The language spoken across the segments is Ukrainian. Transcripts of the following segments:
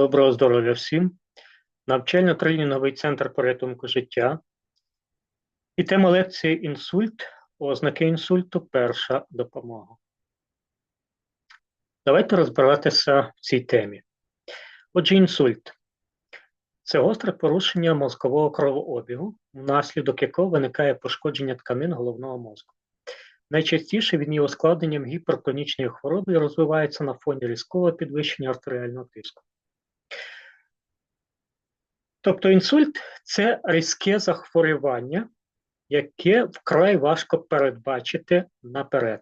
Доброго здоров'я всім. Навчально-тренінговий центр порятунку життя. І тема лекції інсульт, ознаки інсульту, перша допомога. Давайте розбиратися в цій темі. Отже, інсульт це гостре порушення мозкового кровообігу, внаслідок якого виникає пошкодження тканин головного мозку. Найчастіше він є ускладненням гіпертонічної хвороби і розвивається на фоні різкого підвищення артеріального тиску. Тобто інсульт це різке захворювання, яке вкрай важко передбачити наперед.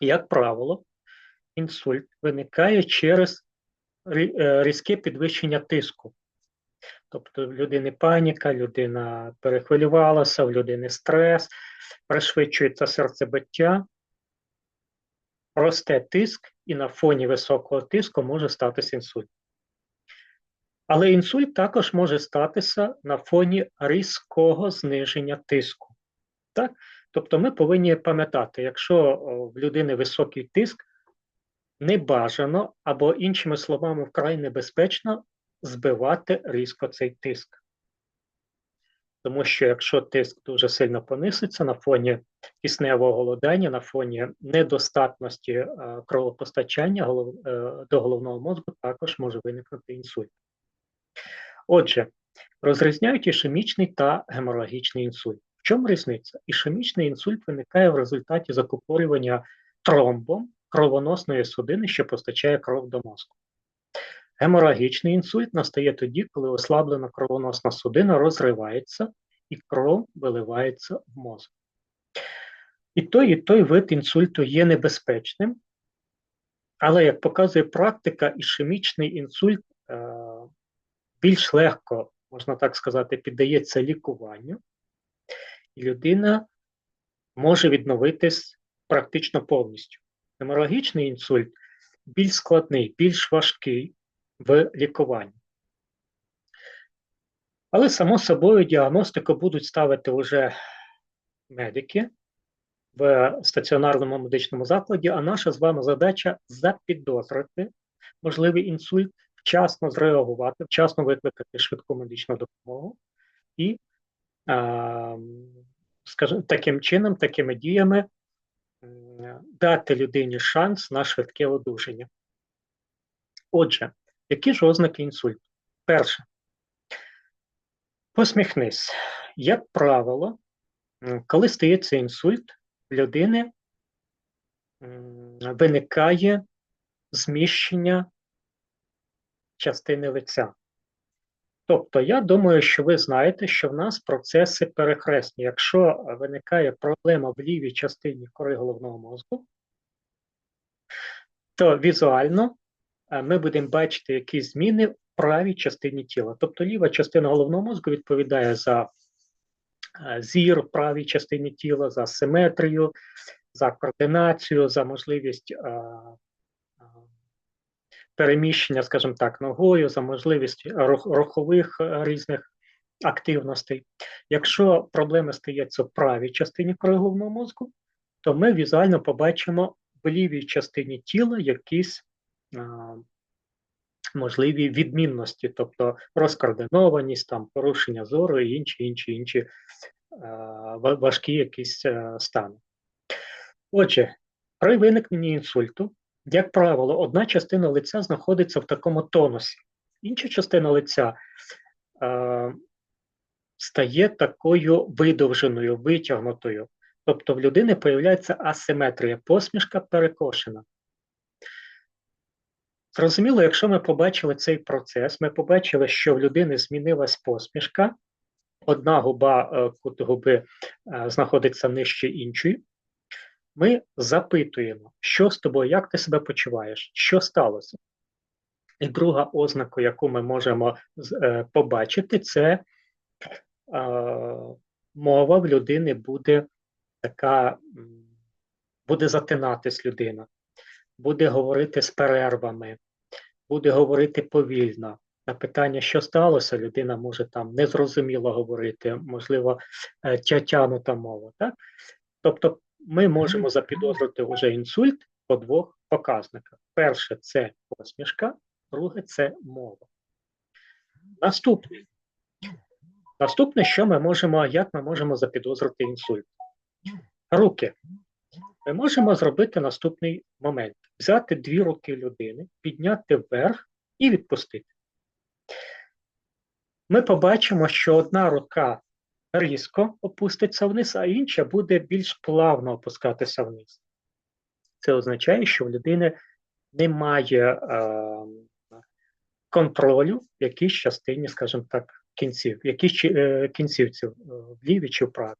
Як правило, інсульт виникає через е, різке підвищення тиску. Тобто в людини паніка, людина перехвилювалася, в людини стрес, пришвидшується серцебиття, росте тиск, і на фоні високого тиску може статися інсульт. Але інсульт також може статися на фоні різкого зниження тиску. Так? Тобто ми повинні пам'ятати, якщо в людини високий тиск, не бажано або, іншими словами, вкрай небезпечно збивати різко цей тиск. Тому що якщо тиск дуже сильно пониситься на фоні кисневого голодання, на фоні недостатності е, кровопостачання е, до головного мозку, також може виникнути інсульт. Отже, розрізняють ішемічний та геморагічний інсульт. В чому різниця? Ішемічний інсульт виникає в результаті закупорювання тромбом кровоносної судини, що постачає кров до мозку. Геморагічний інсульт настає тоді, коли ослаблена кровоносна судина розривається і кров виливається в мозок. І той, і той вид інсульту є небезпечним, але, як показує практика, ішемічний інсульт е, більш легко, можна так сказати, піддається лікуванню, і людина може відновитись практично повністю. Геморагічний інсульт більш складний, більш важкий в лікуванні. Але, само собою, діагностику будуть ставити вже медики в стаціонарному медичному закладі, а наша з вами задача запідозрити можливий інсульт, вчасно зреагувати, вчасно викликати швидку медичну допомогу і, скажімо, таким чином, такими діями дати людині шанс на швидке одужання. Отже, які ж ознаки інсульту? Перше, посміхнись. Як правило, коли стається інсульт, в людини виникає зміщення частини лиця. Тобто, я думаю, що ви знаєте, що в нас процеси перехресні. Якщо виникає проблема в лівій частині кори головного мозку, то візуально е, ми будемо бачити якісь зміни в правій частині тіла. Тобто ліва частина головного мозку відповідає за е, зір в правій частині тіла, за симетрію, за координацію, за можливість е, переміщення, скажімо так, ногою, за можливість рухових різних активностей. Якщо проблеми стаються в правій частині кори мозку, то ми візуально побачимо в лівій частині тіла якісь а, можливі відмінності, тобто розкоординованість, там, порушення зору і інші інші інші а, важкі якісь а, стани. Отже, при виникненні інсульту, як правило, одна частина лиця знаходиться в такому тонусі, інша частина лиця а, стає такою видовженою, витягнутою. Тобто в людини появляється асиметрія, посмішка перекошена. Зрозуміло, якщо ми побачили цей процес, ми побачили, що в людини змінилась посмішка, одна губа е, кут губи е, знаходиться нижче іншої, ми запитуємо, що з тобою, як ти себе почуваєш, що сталося. І друга ознака, яку ми можемо е, побачити, це мова в людини буде така буде затинатись людина, буде говорити з перервами, буде говорити повільно. На питання, що сталося, людина може там незрозуміло говорити, можливо, е, тятянута мова. Так? Тобто ми можемо запідозрити вже інсульт по двох показниках. Перше це посмішка, друге це мова. Наступне. Наступне, що ми можемо, як ми можемо запідозрити інсульт? Руки. Ми можемо зробити наступний момент: взяти дві руки людини, підняти вверх і відпустити. Ми побачимо, що одна рука різко опуститься вниз, а інша буде більш плавно опускатися вниз. Це означає, що в людини немає е, контролю в якійсь частині, скажімо так, кінців, в е, кінцівці, в лівій чи в правій.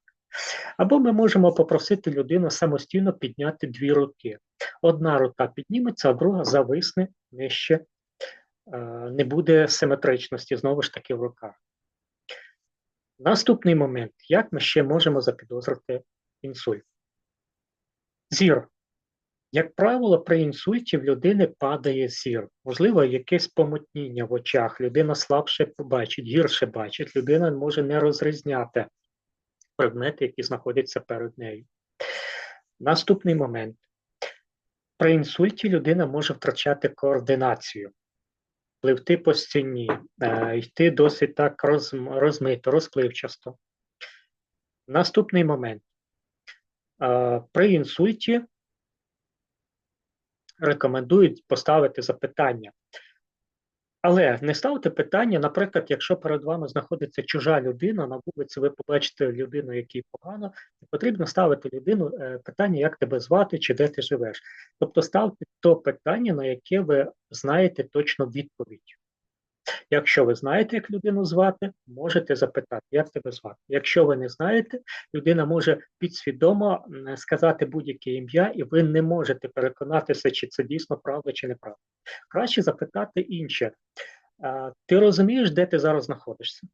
Або ми можемо попросити людину самостійно підняти дві руки. Одна рука підніметься, а друга зависне нижче, е, не буде симетричності знову ж таки в руках. Наступний момент, як ми ще можемо запідозрити інсульт? Зір. Як правило, при інсульті в людини падає зір. Можливо, якесь помутніння в очах, людина слабше побачить, гірше бачить, людина може не розрізняти предмети, які знаходяться перед нею. Наступний момент. При інсульті людина може втрачати координацію, пливти по стіні, е, йти досить так розмито, розпливчасто. Наступний момент. Е, при інсульті рекомендують поставити запитання. Але не ставте питання, наприклад, якщо перед вами знаходиться чужа людина, на вулиці ви побачите людину, якій погано, потрібно ставити людину е, питання, як тебе звати чи де ти живеш. Тобто ставте то питання, на яке ви знаєте точно відповідь. Якщо ви знаєте, як людину звати, можете запитати, як тебе звати. Якщо ви не знаєте, людина може підсвідомо сказати будь-яке ім'я, і ви не можете переконатися, чи це дійсно правда, чи неправда. Краще запитати інше. Ти розумієш, де ти зараз знаходишся?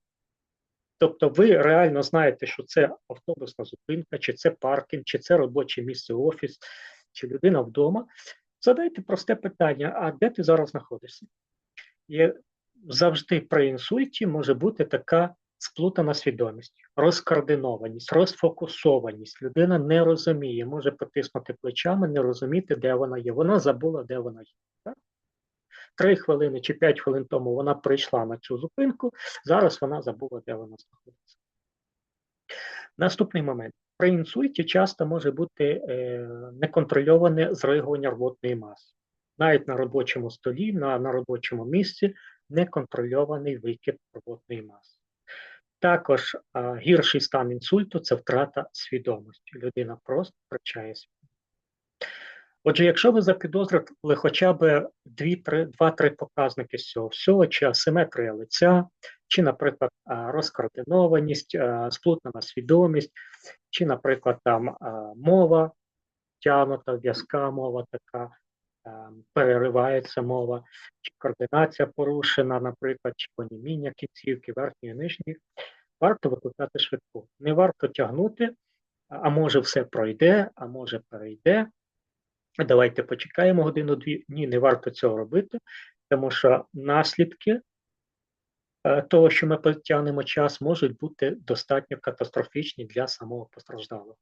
Тобто ви реально знаєте, що це автобусна зупинка, чи це паркінг, чи це робоче місце офіс, чи людина вдома. Задайте просте питання: а де ти зараз знаходишся? І завжди при інсульті може бути така сплутана свідомість, розкоординованість, розфокусованість. Людина не розуміє, може потиснути плечами, не розуміти, де вона є. Вона забула, де вона є. Три хвилини чи п'ять хвилин тому вона прийшла на цю зупинку, зараз вона забула, де вона знаходиться. Наступний момент. При інсульті часто може бути е, неконтрольоване зригування рвотної маси. Навіть на робочому столі, на, на робочому місці неконтрольований викид рвотної маси. Також а, гірший стан інсульту це втрата свідомості. Людина просто втрачає свідомість. Отже, якщо ви запідозрили хоча б 2-3 показники з цього всього, чи асиметрія лиця, чи, наприклад, розкоординованість, сплутнена свідомість, чи, наприклад, там мова тягнута, в'язка мова така, переривається мова, чи координація порушена, наприклад, чи поніміння кінцівки, верхньої і нижньої, варто викликати швидку. Не варто тягнути, а може все пройде, а може перейде. Давайте почекаємо годину-дві. Ні, не варто цього робити, тому що наслідки е, того, що ми потягнемо час, можуть бути достатньо катастрофічні для самого постраждалого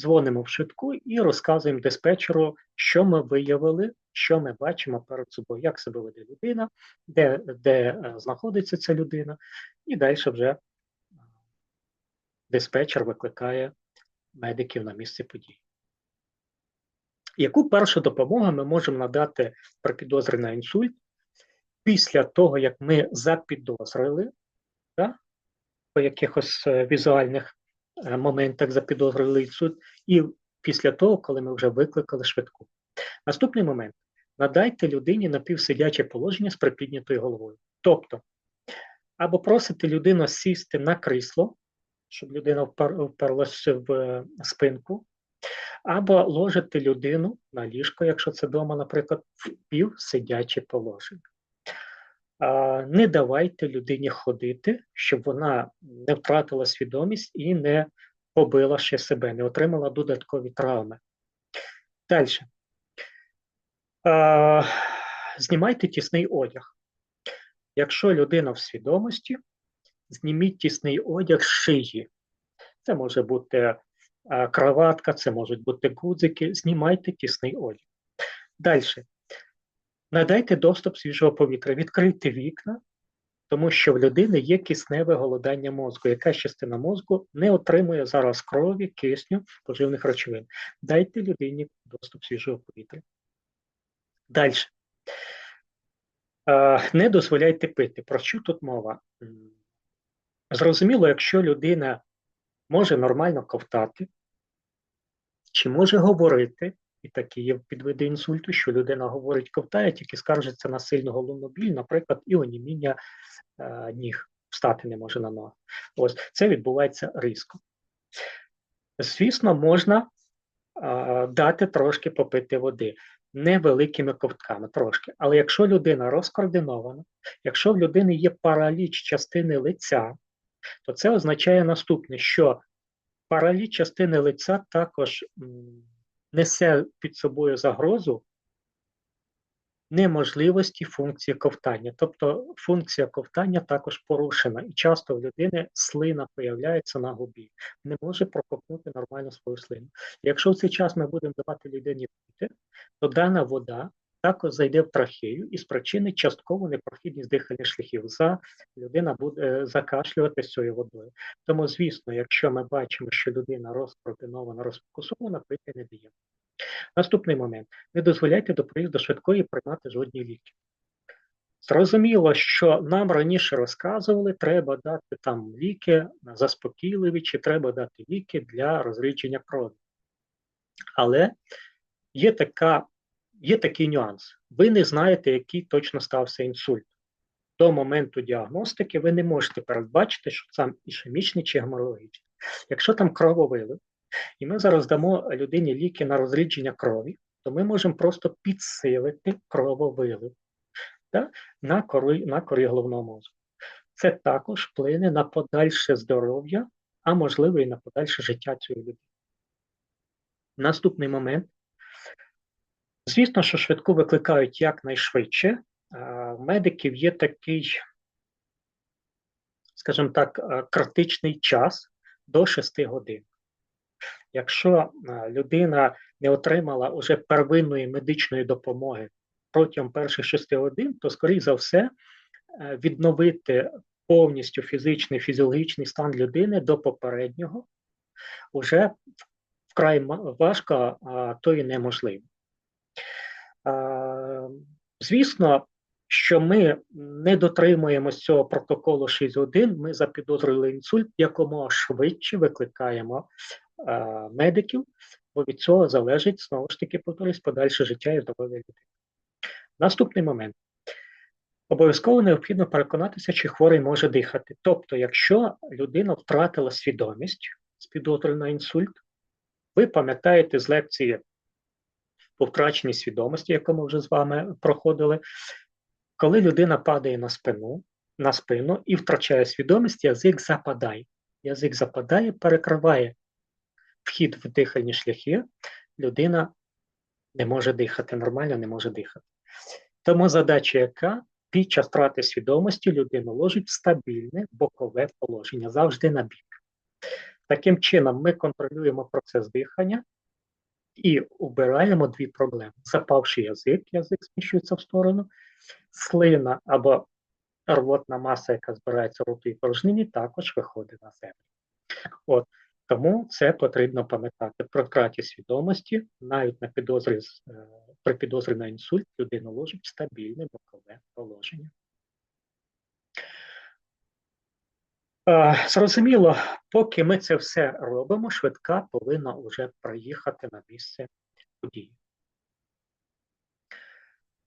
дзвонимо в швидку і розказуємо диспетчеру, що ми виявили, що ми бачимо перед собою, як себе веде людина, де де е, знаходиться ця людина, і далі вже е, диспетчер викликає медиків на місце події. Яку першу допомогу ми можемо надати при підозрі на інсульт після того, як ми запідозрили да, по якихось е, візуальних моментах запідозрили суд, і після того, коли ми вже викликали швидку. Наступний момент: надайте людині напівсидяче положення з припіднятою головою. Тобто, або просите людину сісти на крісло, щоб людина вперлася в е, спинку, або ложите людину на ліжко, якщо це вдома, наприклад, в півсидяче положення. Не давайте людині ходити, щоб вона не втратила свідомість і не побила ще себе, не отримала додаткові травми. Далі. Знімайте тісний одяг. Якщо людина в свідомості, зніміть тісний одяг з шиї. Це може бути кроватка, це можуть бути гудзики. Знімайте тісний одяг. Далі. Надайте доступ свіжого повітря, відкрийте вікна, тому що в людини є кисневе голодання мозку. Якась частина мозку не отримує зараз крові, кисню, поживних речовин. Дайте людині доступ свіжого повітря. Далі. Не дозволяйте пити. Про що тут мова? Зрозуміло, якщо людина може нормально ковтати, чи може говорити, і такі є підвиди інсульту, що людина говорить, ковтає, тільки скаржиться на сильну головну біль, наприклад, і оніміння е, ніг, встати не може на ноги. Ось це відбувається різко. Звісно, можна е, дати трошки попити води. Невеликими ковтками трошки. Але якщо людина розкоординована, якщо в людини є параліч частини лиця, то це означає наступне, що параліч частини лиця також несе під собою загрозу неможливості функції ковтання. Тобто функція ковтання також порушена, і часто в людини слина появляється на губі, не може проковтнути нормально свою слину. Якщо в цей час ми будемо давати людині пити, то дана вода також зайде в трахею і спричинить часткову непрохідність дихальних шляхів. За людина буде е, закашлювати цією водою. Тому, звісно, якщо ми бачимо, що людина розпротинована, розфокусована, пити не даємо. Наступний момент: не дозволяйте до приїзду швидкої приймати жодні ліки. Зрозуміло, що нам раніше розказували, треба дати там ліки заспокійливі, чи треба дати ліки для розрідження крові. Але є така є такий нюанс. Ви не знаєте, який точно стався інсульт. До моменту діагностики ви не можете передбачити, що це ішемічний чи геморологічний. Якщо там крововилив, і ми зараз дамо людині ліки на розрідження крові, то ми можемо просто підсилити крововилив да, на корі, на корі головного мозку. Це також вплине на подальше здоров'я, а можливо і на подальше життя цієї людини. Наступний момент Звісно, що швидку викликають якнайшвидше. В медиків є такий, скажімо так, критичний час до 6 годин. Якщо людина не отримала уже первинної медичної допомоги протягом перших 6 годин, то, скоріш за все, відновити повністю фізичний фізіологічний стан людини до попереднього вже вкрай важко, а то і неможливо. Звісно, що ми не дотримуємося цього протоколу 6.1, ми запідозрили інсульт, якомога швидше викликаємо медиків, бо від цього залежить знову ж таки повторюсь, подальше життя і здоров'я людей. Наступний момент. Обов'язково необхідно переконатися, чи хворий може дихати. Тобто, якщо людина втратила свідомість з підозрою на інсульт, ви пам'ятаєте з лекції по втраченій свідомості, яку ми вже з вами проходили, коли людина падає на спину, на спину і втрачає свідомість, язик западає. Язик западає, перекриває вхід в дихальні шляхи, людина не може дихати, нормально не може дихати. Тому задача, яка під час втрати свідомості людину ложить в стабільне бокове положення, завжди на бік. Таким чином, ми контролюємо процес дихання, і убираємо дві проблеми: запавший язик, язик зміщується в сторону, слина або рвотна маса, яка збирається в ротовій порожнині, також виходить на землю. От, Тому це потрібно пам'ятати про втраті свідомості, навіть на підозрі, е, при підозрі на інсульт людина ложить стабільне бокове положення. Зрозуміло, поки ми це все робимо, швидка повинна вже приїхати на місце події.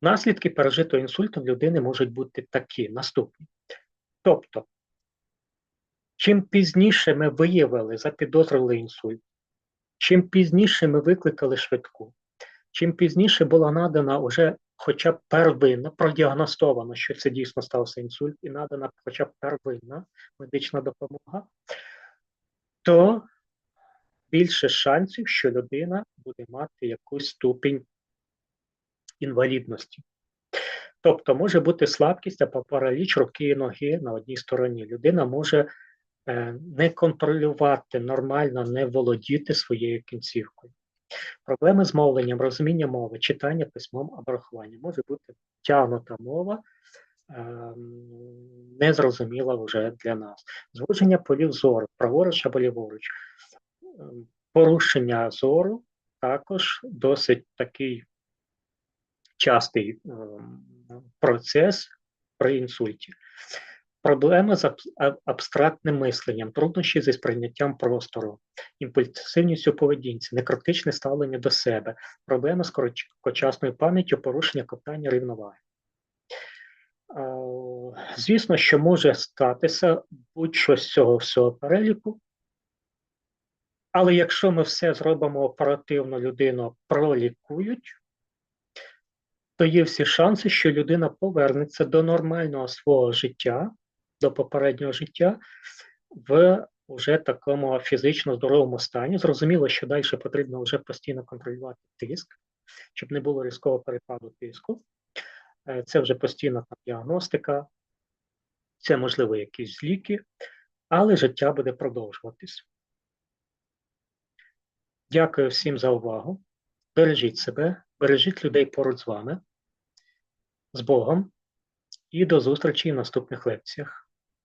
Наслідки пережитого інсульту в людини можуть бути такі наступні. Тобто, чим пізніше ми виявили, запідозрили інсульт, чим пізніше ми викликали швидку, чим пізніше була надана вже хоча б первинна, продіагностовано, що це дійсно стався інсульт, і надана хоча б первинна медична допомога, то більше шансів, що людина буде мати якусь ступінь інвалідності. Тобто може бути слабкість або параліч руки і ноги на одній стороні. Людина може е, не контролювати нормально, не володіти своєю кінцівкою. Проблеми з мовленням, розуміння мови, читання письмом або рахування. Може бути тягнута мова, ем, незрозуміла вже для нас. Звуження полів зору, праворуч або ліворуч. Ем, Порушення зору також досить такий частий ем, процес при інсульті. Проблеми з аб- абстрактним мисленням, труднощі зі сприйняттям простору, імпульсивність у поведінці, некритичне ставлення до себе, проблеми з короткочасною пам'яттю, порушення ковтання рівноваги. Звісно, що може статися будь-що з цього всього переліку, але якщо ми все зробимо оперативно, людину пролікують, то є всі шанси, що людина повернеться до нормального свого життя, до попереднього життя в уже такому фізично здоровому стані. Зрозуміло, що далі потрібно вже постійно контролювати тиск, щоб не було різкого перепаду тиску. Е, Це вже постійна там, діагностика, це можливо якісь ліки, але життя буде продовжуватись. Дякую всім за увагу. Бережіть себе, бережіть людей поруч з вами. З Богом і до зустрічі в наступних лекціях.